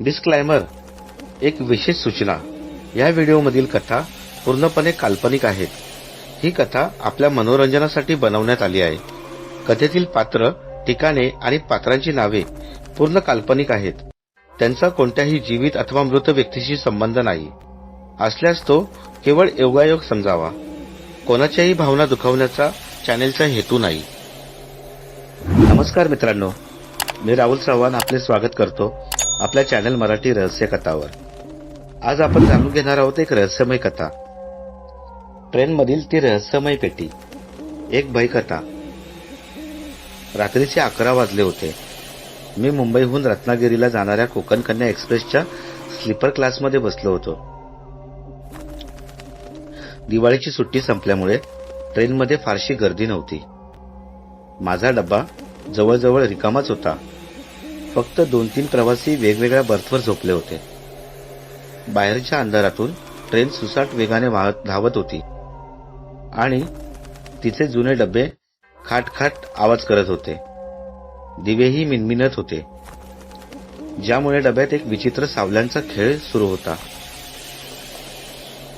डिस्क्लायमर एक विशेष सूचना. या व्हिडिओमधील कथा पूर्णपणे काल्पनिक आहेत. ही कथा आपल्या मनोरंजनासाठी बनवण्यात आली आहे. कथेतील पात्र ठिकाणे आणि पात्रांची नावे पूर्ण काल्पनिक आहेत. त्यांचा कोणत्याही जीवित अथवा मृत व्यक्तीशी संबंध नाही. असल्यास तो केवळ योगायोग समजावा. कोणाच्याही भावना दुखावण्याचा चॅनेलचा हेतू नाही. नमस्कार मित्रांनो. मी राहुल चव्हाण आपले स्वागत करतो. आपल्या चॅनल मराठी रहस्य कथावर. आज आपण जाणून घेणार आहोत एक रहस्यमय कथा. ट्रेनमधील ती रहस्यमय पेटी. एक भयकथा. रात्रीचे अकरा वाजले होते. मी मुंबईहून रत्नागिरीला जाणाऱ्या कोकण कन्या एक्सप्रेसच्या स्लीपर क्लासमध्ये बसलो होतो. दिवाळीची सुट्टी संपल्यामुळे ट्रेनमध्ये फारशी गर्दी नव्हती. माझा डब्बा जवळजवळ रिकामाच होता. फक्त दोन तीन प्रवासी वेगवेगळ्या बर्थवर झोपले होते. बाहेरच्या अंधारातून ट्रेन सुसाट वेगाने वाहत धावत होती. आणि तिचे जुने डबे खाटखाट आवाज करत होते. दिवेही मिनमिनत होते. ज्यामुळे डब्यात एक विचित्र सावल्यांचा खेळ सुरू होता.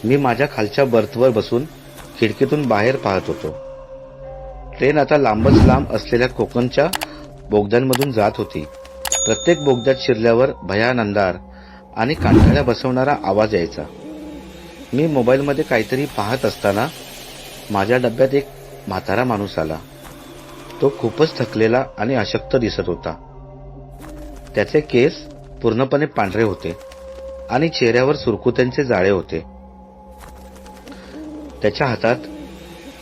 मी माझ्या खालच्या बर्थवर बसून खिडकीतून बाहेर पाहत होतो. ट्रेन आता लांबच लांब असलेल्या कोकणच्या बोगद्यांमधून जात होती. प्रत्येक बोगद्यात शिरल्यावर भयानंदार आणि कांठाळ्या बसवणारा आवाज यायचा. मी मोबाईलमध्ये काहीतरी पाहत असताना माझ्या डब्यात एक म्हातारा माणूस आला. तो खूपच थकलेला आणि अशक्त दिसत होता. त्याचे केस पूर्णपणे पांढरे होते आणि चेहऱ्यावर सुरकुत्यांचे जाळे होते. त्याच्या हातात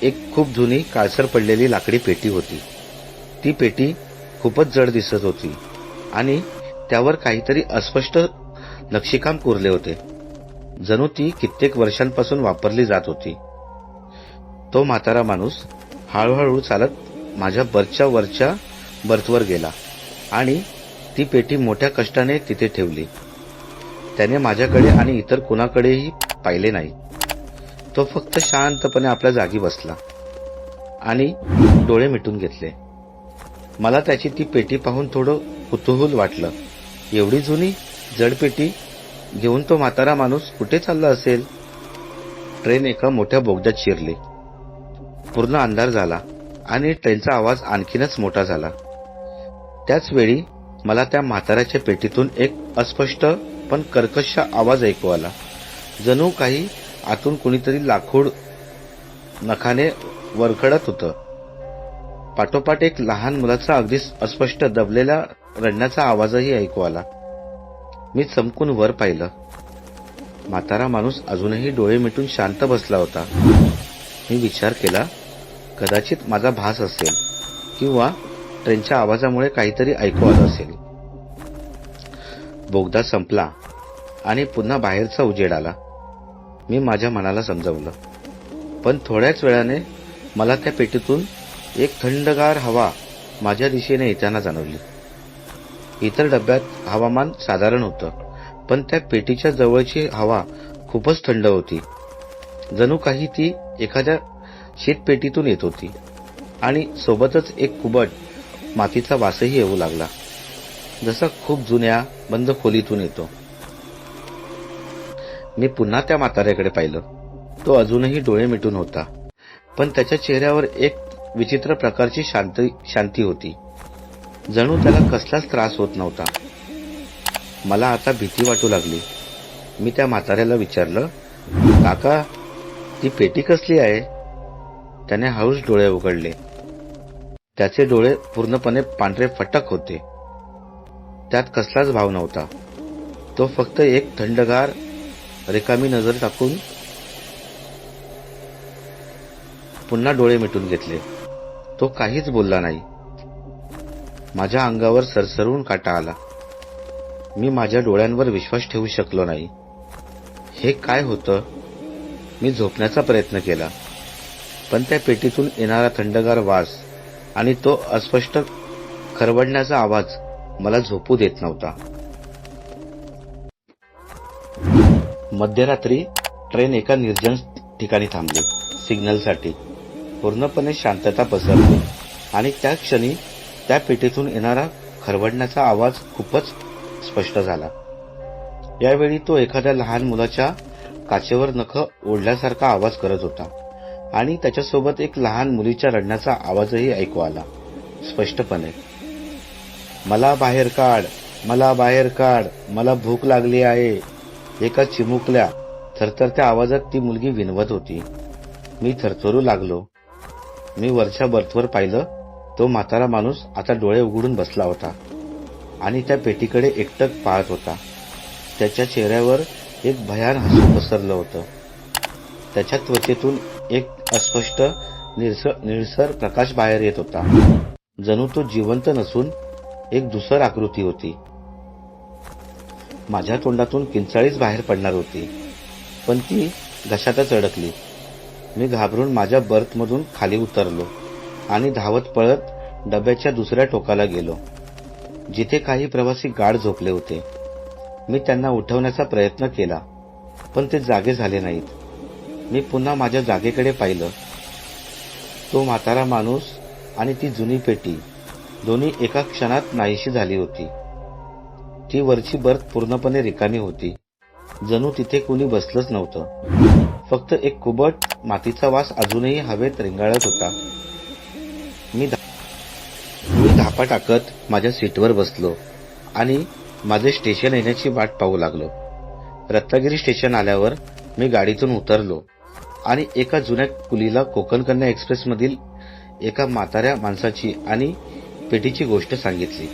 एक खूप जुनी काळसर पडलेली लाकडी पेटी होती. ती पेटी खूपच जड दिसत होती. आणि त्यावर काहीतरी अस्पष्ट नक्षीकाम कोरले होते. जणू ती कित्येक वर्षांपासून वापरली जात होती. तो म्हातारा माणूस हळूहळू चालत माझ्या बर्थच्या वरच्या बर्थवर गेला आणि ती पेटी मोठ्या कष्टाने तिथे ठेवली. त्याने माझ्याकडे आणि इतर कुणाकडेही पाहिले नाही. तो फक्त शांतपणे आपल्या जागी बसला आणि डोळे मिटून घेतले. मला त्याची ती पेटी पाहून थोडं कुतूहल वाटलं. एवढी जुनी जडपेटी घेऊन तो म्हातारा माणूस कुठे चालला असेल? ट्रेन एका मोठ्या बोगद्यात शिरली. पूर्ण अंधार झाला आणि ट्रेनचा आवाज आणखीनच मोठा झाला. त्याच वेळी मला त्या म्हाताऱ्याच्या पेटीतून एक अस्पष्ट पण कर्कश आवाज ऐकू आला. जणू काही आतून कुणीतरी लाकूड नखाने वरखडत होतं. पाठोपाठ एक लहान मुलाचा अगदी अस्पष्ट दबलेला रडण्याचा आवाजही ऐकू आला. मी चमकून वर पाहिलं. म्हातारा माणूस अजूनही डोळे मिटून शांत बसला होता. मी विचार केला कदाचित माझा भास असेल किंवा ट्रेनच्या आवाजामुळे काहीतरी ऐकू आलं असेल. बोगदा संपला आणि पुन्हा बाहेरचा उजेड आला. मी माझ्या मनाला समजवलं. पण थोड्याच वेळाने मला त्या पेटीतून एक थंडगार हवा माझ्या दिशेने येताना जाणवली. इतर डब्यात हवामान साधारण होतं. पण त्या पेटीच्या जवळची हवा खूपच थंड होती. जणू काही ती एखाद्या शीतपेटीतून येत होती. आणि सोबतच एक कुबट मातीचा वासही येऊ लागला. जसा खूप जुन्या बंद खोलीतून येतो. मी पुन्हा त्या म्हाताऱ्याकडे पाहिलं. तो अजूनही डोळे मिटून होता. पण त्याच्या चेहऱ्यावर एक विचित्र प्रकारची शांती शांती होती. जणू त्याला कसलाच त्रास होत नव्हता. मला आता भीती वाटू लागली. मी त्या म्हाताऱ्याला विचारलं काका ती पेटी कसली आहे? त्याने हळूच डोळे उघडले. त्याचे डोळे पूर्णपणे पांढरे फटक होते. त्यात कसलाच भाव नव्हता. तो फक्त एक थंडगार रिकामी नजर टाकून पुन्हा डोळे मिटून घेतले. तो काहीच बोलला नाही. माझ्या अंगावर सरसरून काटा आला. मी माझ्या डोळ्यांवर विश्वास ठेवू शकलो नाही. हे काय होतं? मी झोपण्याचा प्रयत्न केला. पण त्या पेटीतून येणारा थंडगार वास आणि तो अस्पष्ट खरवडण्याचा आवाज मला झोपू देत नव्हता. मध्यरात्री ट्रेन एका निर्जन ठिकाणी थांबली. सिग्नलसाठी. पूर्णपणे शांतता पसरली. आणि त्या क्षणी त्या पेटीतून येणारा खरवडण्याचा आवाज खूपच स्पष्ट झाला. यावेळी तो एखाद्या लहान मुलाच्या काचेवर नख ओढल्यासारखा आवाज करत होता आणि त्याच्यासोबत एक लहान मुलीच्या रडण्याचा आवाजही ऐकू आला स्पष्टपणे. मला बाहेर काढ मला बाहेर काढ मला भूक लागली आहे. एका चिमुकल्या थरथरत्या आवाजात ती मुलगी विनवत होती. मी थरथरू लागलो. मी वरच्या बर्थवर पाहिलं तो म्हातारा माणूस आता डोळे उघडून बसला होता. आणि त्या पेटीकडे एकटक पाहत होता. त्याच्या चेहऱ्यावर एक भयान हसू पसरलं होतं. त्याच्या त्वचेतून एक अस्पष्ट निळसर निळसर प्रकाश बाहेर येत होता. जणू तो जिवंत नसून एक दुसर आकृती होती. माझ्या तोंडातून किंचाळीच बाहेर पडणार होती. पण ती घशातच अडकली. मी घाबरून माझ्या बर्थमधून खाली उतरलो. आणि धावत पळत डब्याच्या दुसऱ्या टोकाला गेलो. जिथे काही प्रवासी गाढ झोपले होते. मी त्यांना उठवण्याचा प्रयत्न केला पण ते जागे झाले नाहीत. मी पुन्हा माझ्या जागेकडे पाहिलं. तो म्हातारा माणूस आणि ती जुनी पेटी दोन्ही एका क्षणात नाहीशी झाली होती. ती वरची बर्थ पूर्णपणे रिकामी होती. जणू तिथे कुणी बसलंच नव्हतं. फक्त एक कुबट मातीचा वास अजूनही हवेत रिंगाळत होता. मी धा- मी धापा टाकत माझ्या सीटवर बसलो आणि माझे स्टेशन येण्याची वाट पाहू लागलो. रत्नागिरी स्टेशन आल्यावर मी गाडीतून उतरलो आणि एका जुन्या कुलीला कोकण कन्या एक्सप्रेस मधील एका म्हाताऱ्या माणसाची आणि पेटीची गोष्ट सांगितली.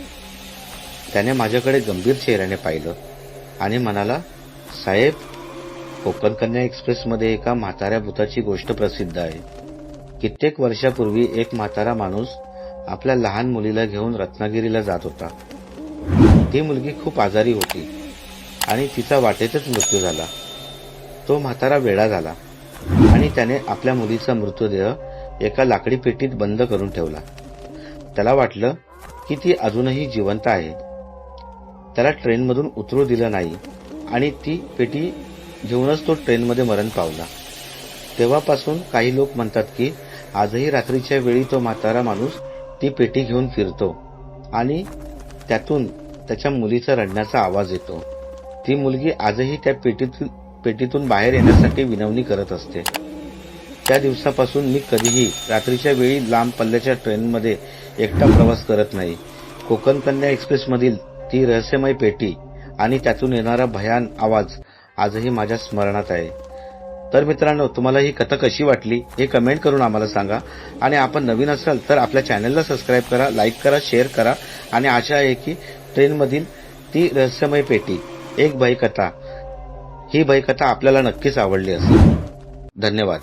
त्याने माझ्याकडे गंभीर चेहऱ्याने पाहिलं आणि म्हणाला साहेब कोकण कन्या एक्सप्रेसमध्ये एका म्हाताऱ्या भूताची गोष्ट प्रसिद्ध आहे. कित्येक वर्षापूर्वी एक म्हातारा माणूस आपल्या लहान मुलीला घेऊन रत्नागिरीला जात होता. ती मुलगी खूप आजारी होती आणि तिचा वाटेतच मृत्यू झाला. तो म्हातारा वेळा झाला आणि त्याने आपल्या मुलीचा मृतदेह एका लाकडी पेटीत बंद करून ठेवला. त्याला वाटलं की ती अजूनही जिवंत आहे. त्याला ट्रेनमधून उतरू दिलं नाही आणि ती पेटी घेऊनच तो ट्रेनमध्ये मरण पावला. तेव्हापासून काही लोक म्हणतात की आजही रात्रीच्या वेळी तो म्हातारा माणूस ती पेटी घेऊन फिरतो आणि त्यातून त्याच्या मुलीचा रडण्याचा आवाज येतो. ती मुलगी आजही त्या पेटीतून पेटीतून बाहेर येण्यासाठी विनवणी करत असते. त्या दिवसापासून मी कधीही रात्रीच्या वेळी लांब पल्ल्याच्या ट्रेनमध्ये एकटा प्रवास करत नाही. कोकण कन्या एक्सप्रेसमधील ती रहस्यमय पेटी आणि त्यातून येणारा भयान आवाज आजही माझ्या स्मरणात आहे. तर मित्रांनो तुम्हाला ही कथा कशी वाटली हे कमेंट करून आम्हाला सांगा. आणि आपण नवीन असाल तर आपल्या चॅनलला सबस्क्राईब करा लाईक करा शेअर करा. आणि आशा आहे की ट्रेनमधील ती रहस्यमय पेटी एक भयकथा ही भयकथा आपल्याला नक्कीच आवडली असेल. धन्यवाद.